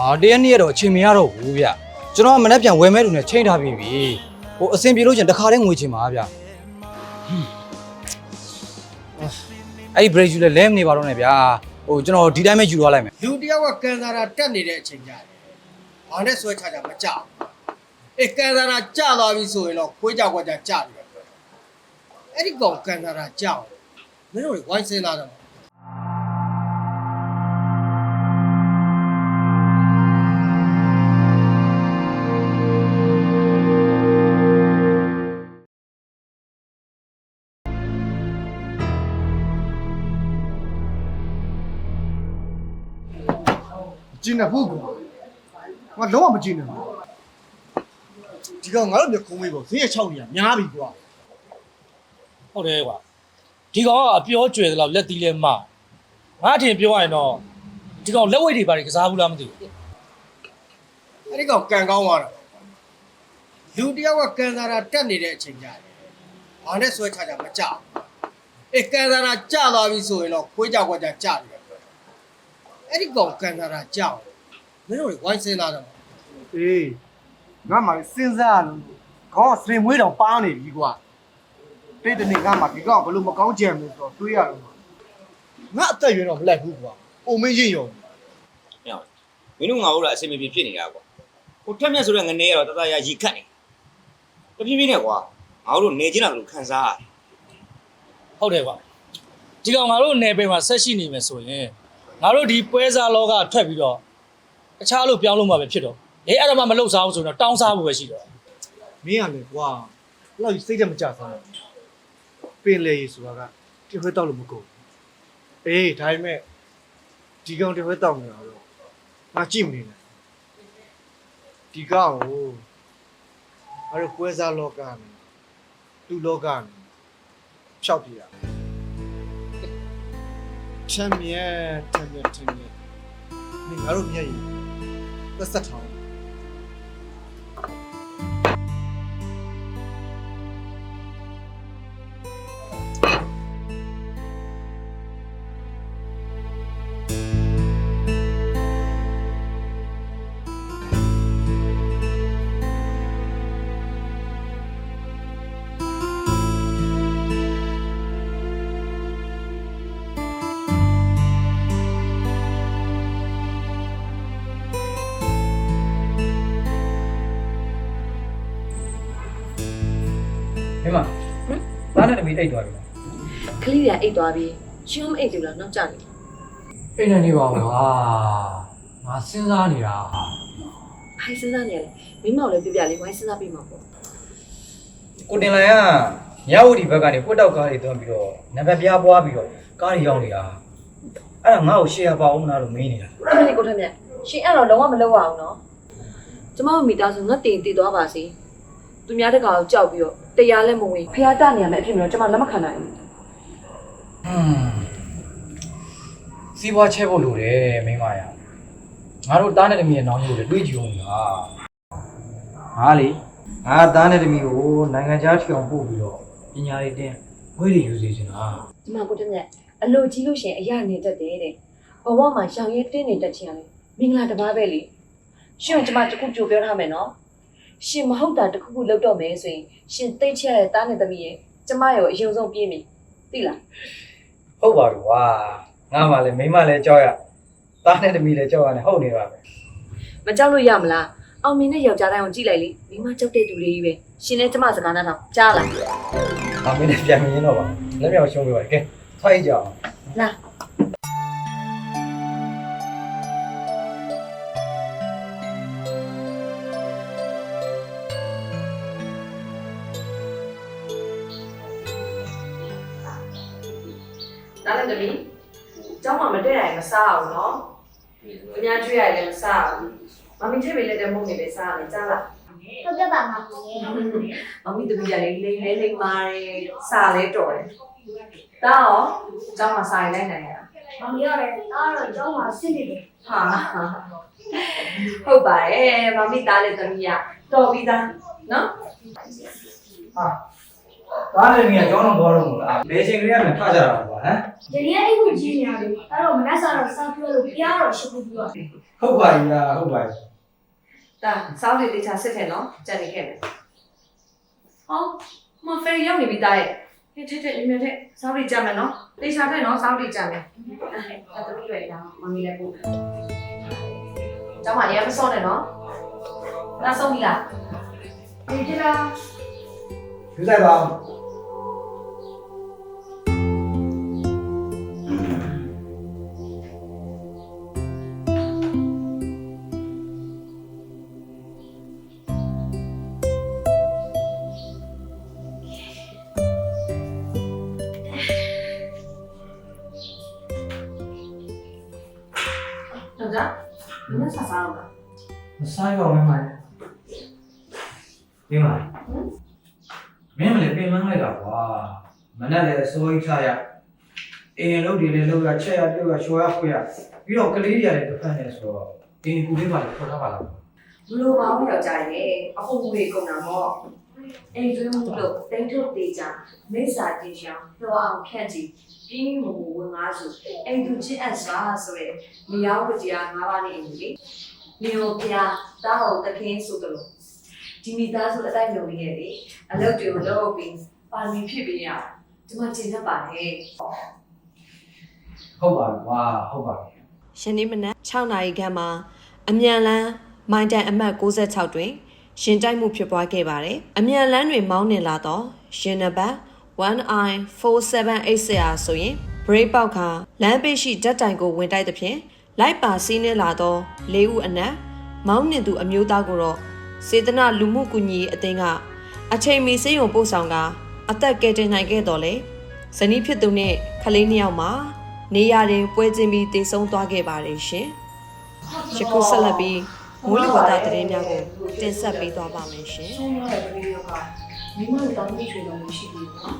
အာတရက်နေ့ရတော့အချိန်မရတော့ဘူးဗျကျွန်တော်ကမနေ့ပြန်ဝယ်မဲ့လူနဲ့ချိန်ထားပြီးပြီဟိုအဆင်ပြေလို့ကျင်တခါတည်းငွေချင်ပါဗျဟွန်းအဲ့ဒီ break ယူလဲလဲမနေပါတော့နဲ့ဗျာဟိုကျွန်တော်ဒီတိုင်းပဲယူသွားလိုက်မယ်လူတယောက်ကကန်စာတာတက်နေတဲ့အချိန်ကြတယ်။ဘာနဲ့ဆွဲချကြမကြဘူး။အေးကန်စာတာကြသွားပြီဆိုရင်တော့ခွေးကြောက်ခွက်ကြကြတယ်ပဲ။အဲ့ဒီကောင်ကန်စာတာကြောက်မင်းတို့တွေဝိုင်းစင်းလာတော့ ကျင်းနေဖို့ကွာငါလုံးဝမကျင်းနေဘူးဒီကောင်ငါတို့မျက်ခုံးမေးပေါ့ဈေးရ6နေရများပြီကွာဟုတ်တယ်ကွာဒီကောင်ကအပြောကျွယ်သလောက်လက်သီးလဲမငါအထင်ပြောရရင်တော့ဒီကောင်လက်ဝိတ်တွေပါတွေကစားဘူးလားမသိဘူးအဲ့ဒီကောင်ကန်ကောင်းသွားတာ။လူတယောက်ကကန်စာတာတက်နေတဲ့အချိန်ကြတယ်။ဘာနဲ့ဆွဲချကြမကြဘူး။အေးကန်စာတာကြသွားပြီဆိုရင်တော့ခွေးကြောက်ခွက်ကြကြတယ်ပဲ။ အဲ့ဒီကောင်ကန်စာတာကြောက်မင်းတို့တွေဝိုင်းစင်းလာတော့အေးငါမှစဉ်းစားရလို့ခေါင်းကစင်မွေးတောင်ပါနေပြီကွာတိတ်တနေ့ကမှဒီကောင်ဘလို့မကောင်းကြံလို့ဆိုတော့တွေးရတော့ငါအသက်ရွယ်တော့မလိုက်ဘူးကွာအိုမင်းရင်ရော။မင်းမင်းတို့ငါတို့လားအဆင်မပြေဖြစ်နေတာကွာ။ဟိုထက်မြက်ဆိုတဲ့ငနေကတော့တတရရီခတ်နေ။တပြင်းပြင်းနဲ့ကွာငါတို့နေချင်းလာလို့ခံစားရတယ်ဟုတ်တယ်ကွာဒီကောင်ငါတို့နယ်ပယ်မှာဆက်ရှိနေမယ်ဆိုရင် ငါတို့ဒီပွဲစားလောကထွက်ပြီးတော့အခြားလို့ပြောင်းလို့မှပဲဖြစ်တော့အေးအဲ့ဒါမှမလုပ်စားဘူးဆိုတော့တောင်းစားဖို့ပဲရှိတော့မင်းကလည်းကွာအဲ့လောက်စိတ်တက်မကြဆန်းပင်လေရေးဆိုတာကတခွဲတောက်လို့မကုန်အေးဒါပေမဲ့ဒီကောင်တခွဲတောက်နေတာတော့ငါကြည့်မနေနဲ့ဒီကောင်ကိုအဲ့တော့ပွဲစားလောကနဲ့သူ့လောကနဲ့ဖြောက်ပြရ ချမ်းမြဲချမ်းမြဲချမ်းမြဲနေငါတို့မျက်ရည်သက်သက်ထောင်း ဟဲ့မသားနဲ့တမီအိတ်သွားပြီလားကလေးတွေကအိတ်သွားပြီးရှင်မအိတ်ဘူးလားနောက်ကျနေအိတ်နေနေပါဦးဟာငါစဉ်းစားနေတာဟာဟိုင်စဉ်းစားနေရတယ်မိမောင်လည်းပြပြလေးဝိုင်းစဉ်းစားပြီးမှာပေါ့ကိုတင်လိုင်ကညဝတီဘက်ကနေပွတ်တောက်ကားတွေသွန်းပြီးတော့နံပါတ်ပြားပွားပြီးတော့ကားတွေရောက်နေတာအဲ့ဒါငါ့ကိုရှေ့ရပါအောင်လားလို့မေးနေတာအမလေးကိုထက်မြက်ရှင်အဲ့တော့လုံးဝမလုပ်ရအောင်နော်ကျမတို့မိသားစုငတ်တင်တည်သွားပါစေသူများတကာကိုကြောက်ပြီးတော့ တရားလည်းမဝင်ဖះတနေရမယ်အဖြစ်မျိုးကျမလက်မခံနိုင်ဘူးဟွန်းစီးပွားချဲဖို့လိုတယ်မိမရငါတို့သားနဲ့တမီရဲ့နောင်ကြီးကိုလည်းတွေးကြည့်အောင်လားငါလေငါသားနဲ့တမီကိုနိုင်ငံခြားထီအောင်ပို့ပြီးတော့ပညာရေးတင်ဝိတွေယူစီချင်တာကျမကိုထက်မြက်အလိုကြီးလို့ရှရင်အရာနေတတ်တယ်တဲ့ဘဝမှာရှောင်ရဲတင်းနေတတ်ချင်ရတယ်မင်္ဂလာတစ်ပါးပဲလေရှင်ကိုကျမတခုကြိုပြောထားမယ်နော် ရှင်မဟုတ်တာတခုခုလုပ်တော့မယ်ဆိုရင်ရှင်သိချရတဲ့တားနဲ့သမီးရဲ့ကျမရဲ့အယုံဆုံးပြေးပြီသိလားဟုတ်ပါဘူးကွာငါမှလည်းမိမလည်းကြောက်ရသားနဲ့တမီလည်းကြောက်ရတယ်ဟုတ်နေပါပဲမကြောက်လို့ရမလားအောင်မြင်တဲ့ယောက်ျားတိုင်းကိုကြည့်လိုက်လေမိမကြောက်တဲ့သူလေးကြီးပဲရှင်နဲ့ကျမစကားနားထောင်ကြားလား။အမေနဲ့ပြန်မရင်းတော့ပါ။လက်မြောက်ရှုံးပြပါကဲ။ထိုက်ကြအောင်လာ နားလည်းတမီးကျောင်းမှာမတက်ရရင်မစားအောင်နော်။အများကျွေးရရင်မစားဘူး။မမီထဲပေးလက်တဲ့မုန့်တွေပဲစားရတယ်ကြားလားဟုတ်ကဲ့ပါမဟုတ်ဘူး။မမီတမီးကလည်းလိမ့်လဲလိမ့်မာတယ်စားလဲတော်တယ်။ဒါရောကျောင်းမှာစားရင်လိုက်နိုင်ရတာမမရတယ်အားတော့ကျောင်းမှာစစ်နေတယ်။ဟာဟုတ်ပါတယ်မမီသားနဲ့တမီးကတော်ပြီးသားနော်။ဟာ တားနဲ့သမီးကကျောင်းတော့ဘောတော့မလားဘယ်ချိန်ကလေးကမှထကြတာကွာဟမ်။ဒီနေ့အိမ်ကိုကြီးနေရတယ်။အဲ့တော့မနက်စာတော့စားပြောလို့ပြားတော့ရှိဖို့ပြီးတော့ဟုတ်ပါပြီလားဟုတ်ပါပြီတာစောင်းလေးတေချာစစ်တယ်နော်ကြံနေခဲ့မယ်ဟောမဖယ်ရောက်နေပြီတာရဲ့ဟဲ့ထက်ထက်အမြဲထက်စောင်းလေးကြမယ်နော်တေချာထက်နော်စောင်းလေးကြမယ်အဲ့ဒါတူရွယ်တာမမီလည်းပို့ကျောင်းမရမစောနဲ့နော်နားဆုံးပြီလားဒီကြလား ယူဆိုင်ပါဦးတော့ကြာမင်းစားစားတော့လား မဆိုင်ပါဘူးမင်းမင်းမမင်းမလည်းပြင်မလိုက်တာကွာမနဲ့လည်းအစိုးရချရအင်းလုံးဒီလေးလုံးရချက်ရပြုတ်ရချိုးရဖွေရပြီးတော့ကလေးတွေရတယ်တစ်ဖက်နဲ့ဆိုတော့အင်းကူလေးပါလေခေါ်ထားပါလားဘလို့ပါဘူးယောက်ျားရဲ့အခုမူတွေကုန်တာပေါ့အိမ်တွင်းမှုလို့တိန်ထုတ်သေးကြမိစ္ဆာတင်ရှောင်းပြောအောင်ဖြန့်ကြည့်ပြင်းမူမူဝင်ငါစုအိမ်သူချစ်အပ်စွာဆိုရဲမြေရောက်ကြရာငါးပါးနေနေလေမြေကိုပြာတောက်တခင်းဆိုတော့ ဒီမိသားစုအတိုင်းလုပ်နေရလေအလုပ်တွေကိုလုပ်ပြီးပါမီဖြစ်ပြီးရဒီမှာကျင်တတ်ပါတယ်ဟုတ်ပါပြီကွာဟုတ်ပါပြီယနေ့မနက်6နာရီခန့်မှာအမြန်လန်းမိုင်တန်အမှတ်66တွင်ရှင်တိုက်မှုဖြစ်ပွားခဲ့ပါတယ်။အမြန်လန်းတွင်မောင်းနှင်လာသောရှင်နံပါတ် 1i4786 ဆိုရင် break ပေါက်ခါလမ်းပိတ်ရှိဓာတ်တိုင်ကိုဝင်တိုက်သဖြင့်လိုက်ပါစီးနှင်းလာသော၄ဦးအနက်မောင်းနှင်သူအမျိုးသားကိုတော့ စေတနာလူမှုကူညီရေးအသင်းကအချိန်မီစေယုံပို့ဆောင်ကအသက်ကယ်တင်နိုင်ခဲ့တော်လေဇနီးဖြစ်သူနှင့်ကလေးနှစ်ယောက်မှာနေရာတွင်ပွဲချင်းပြီးတည်ဆုံသွားခဲ့ပါတယ်ရှင်။ယခုဆက်လက်ပြီးမိုးလေဝသသတင်းများကိုတင်ဆက်ပေးသွားပါမယ်ရှင်။ဆုံးရတဲ့ပြည်ရောကမိမတို့တောင်းတချွေတော်မရှိဘူးနော်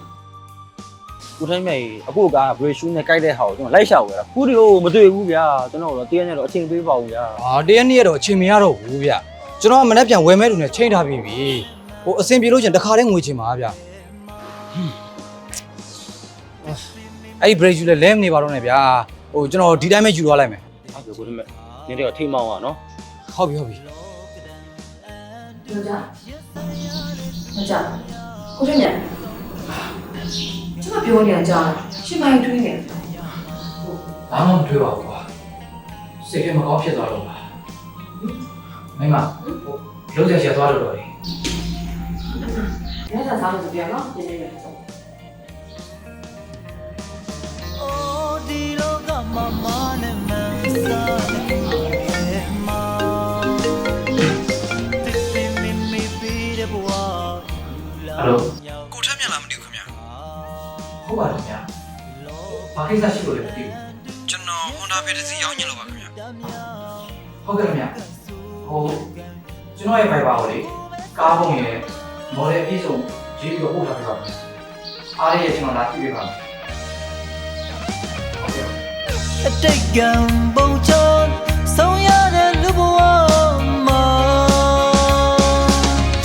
ကိုထိုင်းမြတ်ကြီးအခုကဘရေရှူးနဲ့ကြိုက်တဲ့ဟာကိုကျွန်တော်လိုက်ရှာဝယ်တာခုဒီကိုမတွေ့ဘူးဗျာကျွန်တော်တော့တရက်နဲ့တော့အချိန်ပေးပါဦးဗျာအာတရက်နေ့ရတော့အချိန်မရတော့ဘူးဗျ ကျွန်တော်ကမနေ့ပြန်ဝယ်မဲ့လူနဲ့ချိန်ထားပြီးပြီဟိုအဆင်ပြေလို့ချင်းတခါတည်းငွေချင်ပါဗျာအဲ့ဒီ break ယူလဲလဲမနေပါတော့နဲ့ဗျာဟိုကျွန်တော်ဒီတိုင်းပဲယူသွားလိုက်မယ်ဟုတ်ပြီကိုသမက်နင်းတော့ထိတ်မောင်းอ่ะနော်ဟုတ်ပြီဟုတ်ပြီကြောက်ကြောက်ကိုထင်မြန်ကျွန်မပြောနေတာကြောက်ရှင်မိုင်းတွင်းနေဘာမှမတွေ့ပါဘူးကွာစိတ်ထဲမကောင်းဖြစ်သွားတော့ပါ မိမဟိုလုံးချက်ချက်သွားလို့တော့လေရတာစားလို့ဆိုပြနော်ဒီနေ့လည်းဟယ်လိုကိုထက်မြန်လားမသိဘူးခင်ဗျဟုတ်ပါတယ်ခင်ဗျဘာကိစ္စရှိလို့လဲမသိဘူးကျွန်တော် Honda Fit တစ်စီးရောင်းညင်လို့ပါခင်ဗျဟုတ်ကဲ့ခင်ဗျ ဟိုကျွန်တော်ရဲ့ Viber ကိုလေကားပုံရယ် model အပြည့်စုံရေးပြီးတော့ပို့ထားပေးပါမယ်အားရရဲ့ကျွန်တော်လာကြည့်ပေးပါမယ်ဟုတ်ကဲ့အတိတ်ကံပုံချောဆုံးရတဲ့လူဘဝမှာ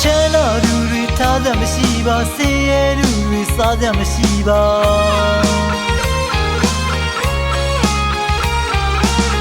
ချမ်းသာသူတွေထားတဲ့မရှိပါဆင်းရဲသူတွေစားတဲ့မရှိပါ